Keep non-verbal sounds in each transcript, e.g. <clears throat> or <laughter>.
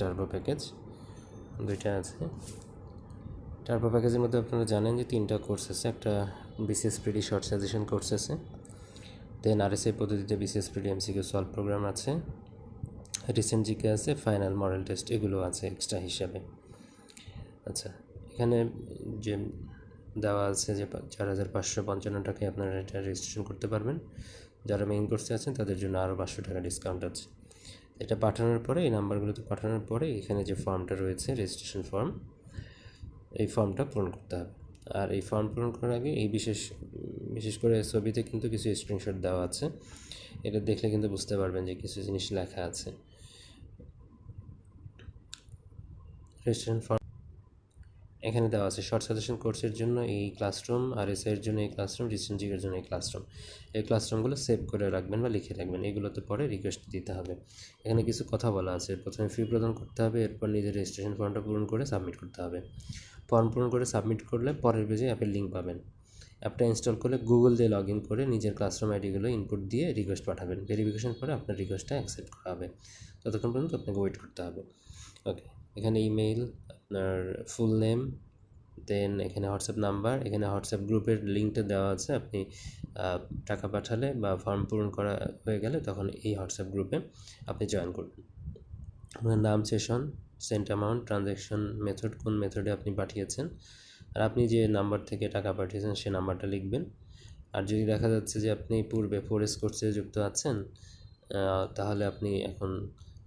Turbo package দুইটা আছে। Turbo প্যাকেজের মধ্যে আপনারা জানেন যে তিনটা কোর্স আছে, একটা BCS preli short suggestion course আছে দেন আরএসআই পদ্ধতিতে BCS preli MCQ solve program আছে রিসেন্ট জিকে আছে ফাইনাল মডেল টেস্ট এগুলো আছে এক্সট্রা হিসাবে। আচ্ছা এখানে যে দেওয়া আছে যে চার হাজার পাঁচশো পঞ্চান্ন টাকায় আপনারা এটা রেজিস্ট্রেশন করতে পারবেন। যারা মেইন কোর্সে আছেন তাদের জন্য আরও পাঁচশো টাকা ডিসকাউন্ট আছে। এটা পাঠানোর পরে, এই নাম্বারগুলোতে পাঠানোর পরে এখানে যে ফর্মটা রয়েছে রেজিস্ট্রেশন ফর্ম এই ফর্মটা পূরণ করতে হবে। আর এই ফর্ম পূরণ করার আগে এই বিশেষ বিশেষ করে ছবিতে কিন্তু কিছু স্ক্রিনশট দেওয়া আছে। এটা দেখলে কিন্তু বুঝতে পারবেন যে কিছু জিনিস লেখা আছে। রেজিস্ট্রেশন ফর্ম এখানে দেওয়া আছে শর্ট সাজেশন কোর্সের জন্য এই ক্লাসরুম আর এস এর জন্য এই ক্লাসরুম রিসেন্ট জন্য এই ক্লাসরুম এই ক্লাসরুমগুলো সেভ করে রাখবেন বা লিখে রাখবেন, এগুলোতে পরে রিকোয়েস্ট দিতে হবে। এখানে কিছু কথা বলা আছে, প্রথমে ফি প্রদান করতে হবে, এরপর নিজের রেজিস্ট্রেশন ফর্মটা পূরণ করে সাবমিট করতে হবে। ফর্ম পূরণ করে সাবমিট করলে পরের পেজে অ্যাপের লিঙ্ক পাবেন। অ্যাপটা ইনস্টল করলে গুগল দিয়ে লগ ইন করে নিজের ক্লাসরুম আইডিগুলো ইনপুট দিয়ে রিকোয়েস্ট পাঠাবেন। ভেরিফিকেশন করে আপনার রিকোয়েস্টটা অ্যাকসেপ্ট করা হবে। ততক্ষণ পর্যন্ত আপনাকে ওয়েট করতে হবে। ওকে এখানে ইমেইল আপনার ফুল নেম দেন এখানে হোয়াটসঅ্যাপ নাম্বার এখানে হোয়াটসঅ্যাপ গ্রুপের লিঙ্কটা দেওয়া আছে। আপনি টাকা পাঠালে বা ফর্ম পূরণ করা হয়ে গেলে তখন এই হোয়াটসঅ্যাপ গ্রুপে আপনি জয়েন করবেন। আপনার নাম session sent amount transaction method কোন মেথডে আপনি পাঠিয়েছেন আর আপনি যে নাম্বার থেকে টাকা পাঠিয়েছেন সে নাম্বারটা লিখবেন। আর যদি দেখা যাচ্ছে যে আপনি পূর্বে ফোরেস কোর্সে যুক্ত আছেন তাহলে আপনি এখন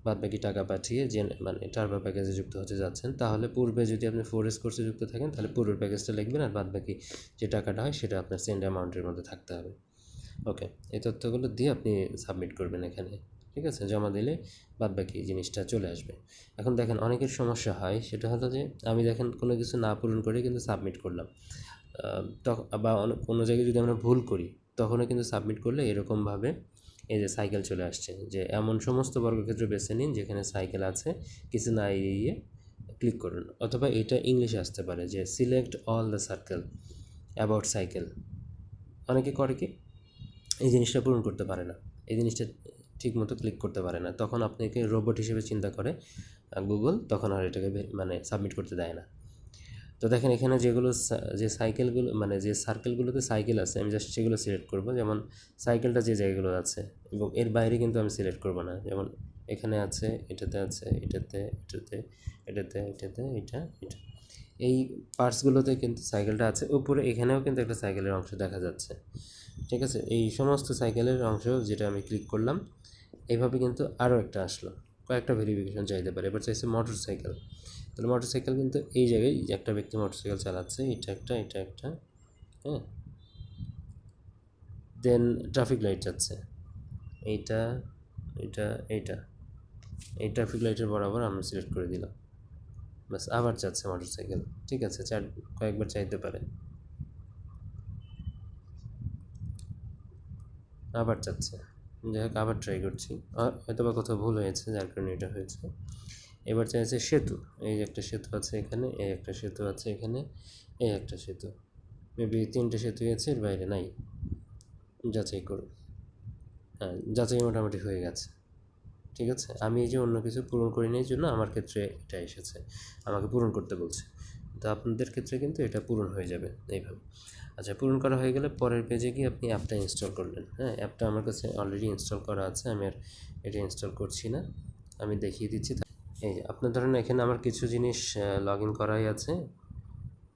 বাদ বাকি টাকা পাঠিয়ে যে মানে টার্বো প্যাকেজে যুক্ত হতে যাচ্ছেন, তাহলে পূর্বে যদি আপনি ফোরেস কোর্সে যুক্ত থাকেন, তাহলে পূর্বের প্যাকেজটা লিখবেন আর বাদ বাকি যে টাকাটা হয় সেটা আপনার সেন্ড অ্যামাউন্টের মধ্যে থাকতে হবে। ওকে এই তথ্যগুলো দিয়ে আপনি সাবমিট করবেন এখানে। ঠিক আছে? জমা দিলে বাদ বাকি জিনিসটা চলে আসবে। এখন দেখেন অনেকের সমস্যা হয়, সেটা হলো যে আমি দেখেন কোনো কিছু না পূরণ করে কিন্তু সাবমিট করলাম। তখন বা কোনো জায়গায় যদি আমরা ভুল করি, তখনও কিন্তু সাবমিট করলে এরকমভাবে এই যে সাইকেল চলে আসছে যে এমন সমস্ত বর্গক্ষেত্র বেছে নিন যেখানে সাইকেল আছে, কিছু না এড়িয়ে ক্লিক করুন। অথবা এটা ইংলিশে আসতে পারে যে select all the circle about cycle অনেকে করে কি? এই জিনিসটা পূরণ করতে পারে না। এই জিনিসটা ঠিক মতো ক্লিক করতে পারে না। তখন আপনাকে রোবট হিসেবে চিন্তা করে গুগল তখন আর এটাকে মানে সাবমিট করতে দেয় না। তো দেখেন এখানে যেগুলো যে সাইকেলগুলো মানে যে সার্কেলগুলোতে সাইকেল আছে, আমি জাস্ট সেগুলো সিলেক্ট করব। যেমন সাইকেলটা যে জায়গাগুলো আছে, এবং এর বাইরে কিন্তু আমি সিলেক্ট করব না। যেমন এখানে আছে, এটাতে আছে, এটাতে এটাতে এটাতে এটাতে, এটা এটা। এই পার্টসগুলোতে কিন্তু সাইকেলটা আছে। উপরে এখানেও কিন্তু একটা সাইকেলের অংশ দেখা যাচ্ছে। ঠিক আছে? এই সমস্ত সাইকেলের অংশ যেটা আমি ক্লিক করলাম এইভাবে কিন্তু আরও একটা আসলো। কয়েকটা ভেরিফিকেশন চাইতে পারে। এবার চাইছে মোটর সাইকেল তাহলে মোটর সাইকেল কিন্তু এই জায়গায় একটা ব্যক্তি মোটর সাইকেল চালাচ্ছে, এটা একটা এটা একটা হ্যাঁ? দেন ট্রাফিক লাইট যাচ্ছে। এইটা এটা এইটা। এই ট্রাফিক লাইটের বরাবর আমরা সিলেক্ট করে দিলাম। ব্যাস, আবার যাচ্ছে মোটর সাইকেল ঠিক আছে, চার, কয়েকবার চাইতে পারে। আবার যাচ্ছে। যাই হোক, আবার ট্রাই করছি। হয়তো বা কোথাও ভুল হয়েছে, যার কারণে এটা হয়েছে। এবার চাইছে সেতু। এই যে একটা সেতু আছে এখানে, এই একটা সেতু আছে এখানে, এই একটা সেতু। মেবি তিনটে সেতু আছে, এর বাইরে নাই। যাচাই করুন। হ্যাঁ যাচাই মোটামুটি হয়ে গেছে। ঠিক আছে? আমি এই যে অন্য কিছু পূরণ করিনি, এই জন্য আমার ক্ষেত্রে এটা এসেছে। আমাকে পূরণ করতে বলছে। তো আপনাদের ক্ষেত্রে কিন্তু এটা পূরণ হয়ে যাবে এইভাবে। আচ্ছা পূরণ করা হয়ে গেলে পরের পেজে গিয়ে আপনি অ্যাপটা ইনস্টল করলেন। হ্যাঁ অ্যাপটা আমার কাছে অলরেডি ইনস্টল করা আছে, আমি আর এটা ইনস্টল করছি না। আমি দেখিয়ে দিচ্ছি। এই আপনার ধরেন এখানে আমার কিছু জিনিস লগ ইন করাই আছে,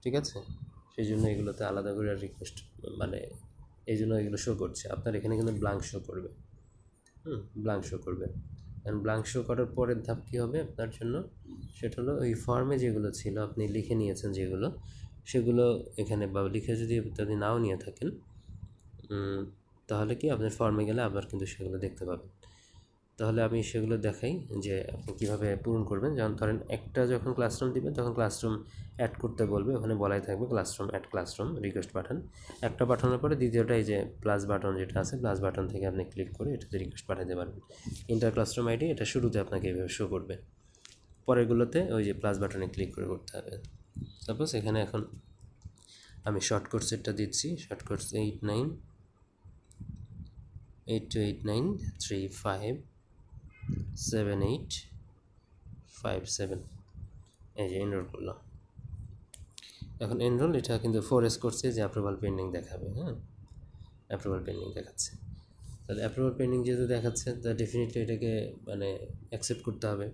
ঠিক আছে? সেই জন্য এগুলোতে আলাদা করে রিকোয়েস্ট মানে এই জন্য এগুলো শো করছে। আপনার এখানে কিন্তু ব্লাঙ্ক শো করবে। হুম ব্লাঙ্ক শো করবে। অ্যান্ড ব্লাঙ্ক শো করার পরের ধাপ কী হবে আপনার জন্য? সেটা হলো ওই ফর্মে যেগুলো ছিল, আপনি লিখে নিয়েছেন যেগুলো, সেগুলো এখানে বা লিখে যদি যদি নাও নিয়ে থাকেন তাহলে কি আপনার ফর্মে গেলে আবার কিন্তু সেগুলো দেখতে পাবেন। তাহলে আমি সেগুলো দেখাই যে আপনি কীভাবে পূরণ করবেন। যেমন ধরেন একটা যখন ক্লাসরুম দিবেন তখন ক্লাসরুম অ্যাড করতে বলবে, ওখানে বলাই থাকবে ক্লাসরুম অ্যাড ক্লাসরুম রিকোয়েস্ট পাঠান একটা পাঠানোর পরে দ্বিতীয়টা এই যে প্লাস বাটন যেটা আছে প্লাস বাটন থেকে আপনি ক্লিক করে এটাতে রিকোয়েস্ট পাঠাতে পারবেন। ইন্টার ক্লাসরুম আইডি এটা শুরুতে আপনাকে এইভাবে শো করবে। পরেরগুলোতে ওই যে প্লাস বাটনে ক্লিক করে করতে হবে। সাপোজ এখানে এখন আমি শর্ট কোড সেটটা দিচ্ছি short code eight nine eight two eight nine three five seven eight five seven এই যে এনরোল করলাম। এখন এনরোল এটা কিন্তু ফোর এস করছে যে অ্যাপ্রুভাল পেন্ডিং দেখাবে হ্যাঁ? অ্যাপ্রুভাল পেন্ডিং দেখাচ্ছে। তাহলে অ্যাপ্রুভাল পেন্ডিং যেহেতু দেখাচ্ছে, তা ডেফিনেটলি এটাকে মানে অ্যাকসেপ্ট করতে হবে।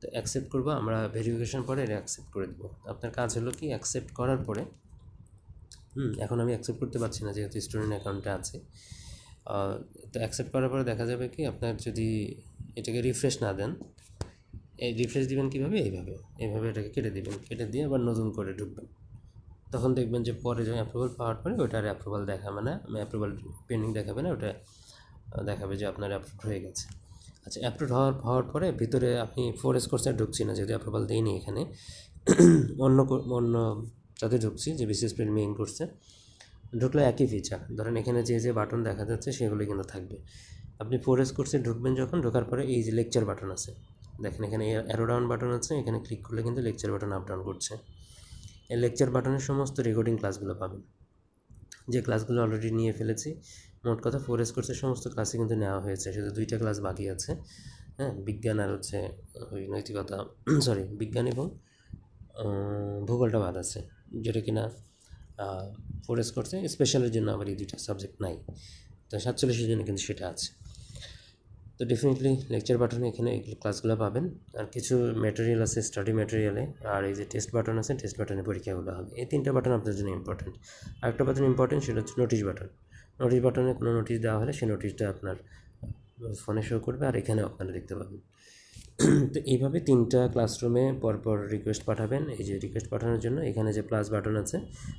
তো অ্যাকসেপ্ট করব, আমরা ভেরিফিকেশন পরে এটা অ্যাকসেপ্ট করে দেবো। আপনার কাজ হলো কি অ্যাকসেপ্ট করার পরে, হুম, এখন আমি অ্যাকসেপ্ট করতে পারছি না যেহেতু স্টুডেন্ট অ্যাকাউন্টে আছে। তো অ্যাকসেপ্ট করার পরে দেখা যাবে কি, আপনার যদি এটাকে রিফ্রেশ না দেন। এই রিফ্রেশ দিবেন কীভাবে? এইভাবে। এইভাবে এটাকে কেটে দিবেন। কেটে দিয়ে আবার নতুন করে ঢুকবেন। তখন দেখবেন যে পরে যখন অ্যাপ্রুভাল পাওয়ার পরে ওটা আর অ্যাপ্রুভাল দেখাবে না। অ্যাপ্রুভাল পেন্ডিং দেখাবে না। ওটা দেখাবে যে আপনার অ্যাপ্রুভ হয়ে গেছে। আচ্ছা অ্যাপ্রুভ হওয়ার হওয়ার পরে ভিতরে আপনি ফোর এস কোর্সে ঢুকছি না। যদি অ্যাপ্রুভাল দিইনি এখানে। অন্য অন্য যাতে ঢুকছি যে বিশেষ পেন মেইন করছে ঢুকলে একই ফিচার ধরেন এখানে যে যে বাটন দেখা যাচ্ছে সেগুলো কিন্তু থাকবে। আপনি ফোর এস কোর্সে ঢুকবেন যখন, ঢোকার পরে এই যে লেকচার বাটন আছে। দেখেন এখানে অ্যারো ডাউন বাটন আছে, এখানে ক্লিক করলে কিন্তু লেকচার বাটন আপ ডাউন করছে। এই লেকচার বাটনের সমস্ত রেকর্ডিং ক্লাসগুলো পাবেন। যে ক্লাসগুলো অলরেডি নিয়ে ফেলেছি, মোট কথা ফোর এস কোর্সের সমস্ত ক্লাসই কিন্তু নেওয়া হয়েছে। শুধু দুইটা ক্লাস বাকি আছে। হ্যাঁ বিজ্ঞান আর হচ্ছে ওই নৈতিকতা <clears throat> সরি বিজ্ঞান এবং ভূগোলটা বাদ আছে। যেটা কিনা ফোর এস কোর্সে স্পেশালের জন্য আবার এই দুইটা সাবজেক্ট নাই। তো সাতচল্লিশের জন্য কিন্তু সেটা আছে। তো ডেফিনেটলি লেকচার বাটনে এখানে ক্লাসগুলো পাবেন। আর কিছু ম্যাটেরিয়াল আছে স্টাডি ম্যাটেরিয়ালে আর এই যে টেস্ট বাটন আছে টেস্ট বাটনে পরীক্ষাগুলো হবে। এই তিনটা বাটন আপনার জন্য ইম্পর্টেন্ট আরেকটা বাটন ইম্পর্টেন্ট সেটা হচ্ছে নোটিশ বাটন নোটিশ বাটনে কোনো নোটিশ দেওয়া হলে সেই নোটিশটা আপনার ফোনে শো করবে আর এখানেও আপনারা দেখতে পাবেন। তো এইভাবে তিনটা ক্লাসরুমে পরপর রিকোয়েস্ট পাঠাবেন। এই যে রিকোয়েস্ট পাঠানোর জন্য এখানে যে প্লাস বাটন আছে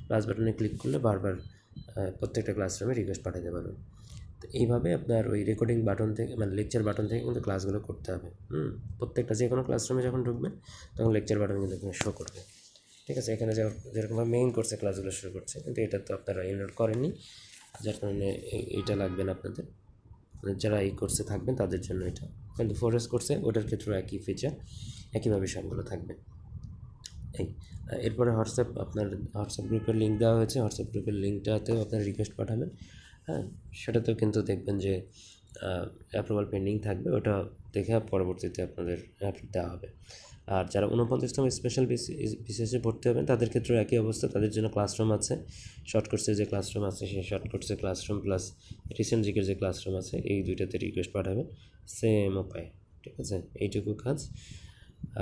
প্লাস বাটনে ক্লিক করলে বারবার প্রত্যেকটা ক্লাসরুমে রিকোয়েস্ট পাঠাতে পারবেন। তো এইভাবে আপনার ওই রেকর্ডিং বাটন থেকে মানে লেকচার বাটন থেকে কিন্তু ক্লাসগুলো করতে হবে। হুম? প্রত্যেকটা যে কোনো ক্লাসরুমে যখন ঢুকবেন, তখন লেকচার বাটন কিন্তু শো করবে। ঠিক আছে? এখানে যেরকমভাবে মেইন কোর্সে ক্লাসগুলো শুরু করছে, কিন্তু এটা তো আপনারা এনরোল করেননি। যার কারণে এই- এইটা লাগবে না আপনাদের। মানে যারা এই কোর্সে থাকবেন, তাদের জন্য এটা। কিন্তু ফোরেস কোর্সে ওটার ক্ষেত্রেও একই ফিচার একইভাবে সবগুলো থাকবে। এই, এরপরে হোয়াটসঅ্যাপ আপনার হোয়াটসঅ্যাপ গ্রুপের লিঙ্ক দেওয়া হয়েছে। হোয়াটসঅ্যাপ গ্রুপের লিঙ্কটাতেও আপনার রিকোয়েস্ট পাঠাবেন। হ্যাঁ সেটাতেও কিন্তু দেখবেন যে অ্যাপ্রুভাল পেন্ডিং থাকবে, ওটা দেখে পরবর্তীতে আপনাদের দেওয়া হবে। আর যারা উনপঞ্চাশতম স্পেশাল বিশেষে ভর্তি হবেন, তাদের ক্ষেত্রেও একই অবস্থা, তাদের জন্য ক্লাসরুম আছে শর্ট কোর্সের যে ক্লাসরুম আছে, সেই শর্ট কোর্সের ক্লাসরুম প্লাস রিসেন্ট জিকের যে ক্লাসরুম আছে, এই দুইটাতে রিকোয়েস্ট পাঠাবেন সেম উপায়, ঠিক আছে? এইটুকু কাজ।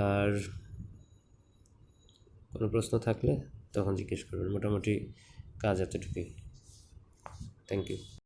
আর কোনো প্রশ্ন থাকলে তখন জিজ্ঞেস করবেন, মোটামুটি কাজ এতটুকুই। thank you.